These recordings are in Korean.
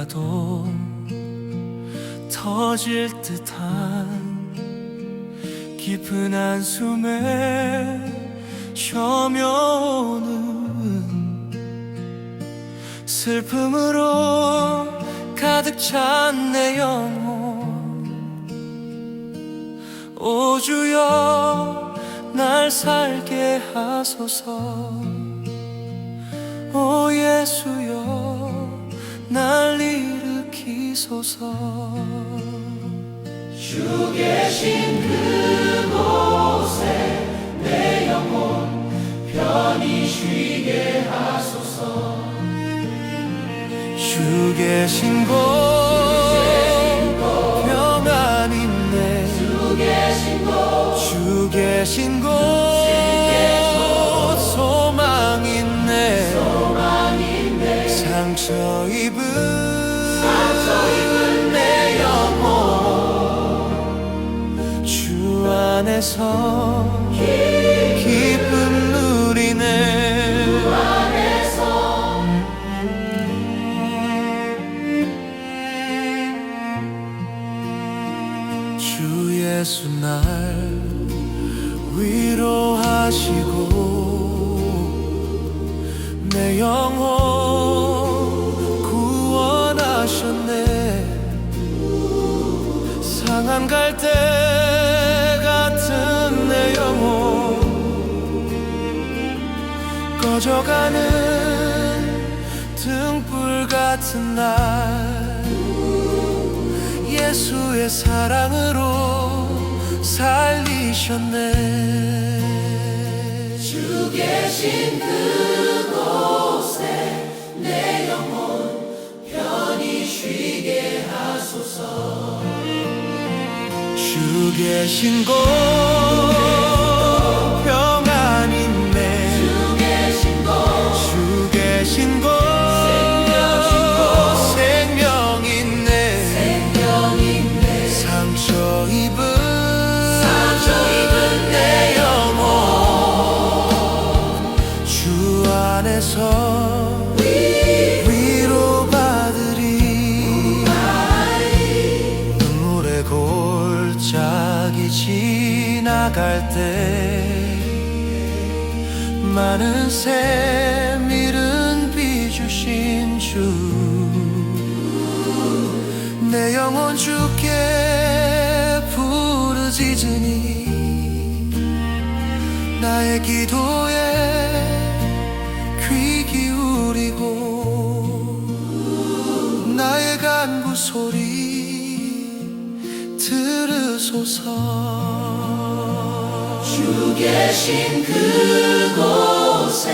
아니라도 터질 듯한 깊은 한숨에 쉬어며오는 슬픔으로 가득 찬 내 영혼. 오 주여 날 살게 하소서. 오 예수여 날 일으키소서 주 계신 그곳에 내 영혼 편히 쉬게 하소서. 주 계신 곳 평안 있네. 주 계신 곳 안에서 기쁨 누리네. 안에서 주 예수 날 위로하시고 내 영혼 구원하셨네. 상한 갈대 꺼져가는 등불 같은 날 예수의 사랑으로 살리셨네. 주 계신 그곳에 내 영혼 편히 쉬게 하소서. 주 계신 곳 안에서 위로받으리. 눈물의 골짜기 지나갈 때 많은 샘 잃은 비 주신 주. 내 영혼 주께 부르짖으니 나의 기도 간구 소리 들으소서. 주 계신 그곳에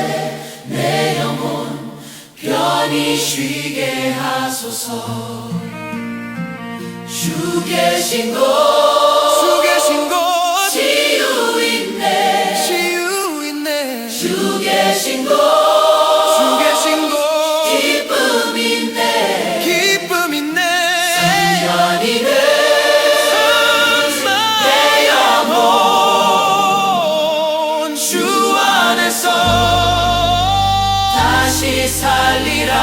내 영혼 편히 쉬게 하소서. 주 계신 곳 살리라.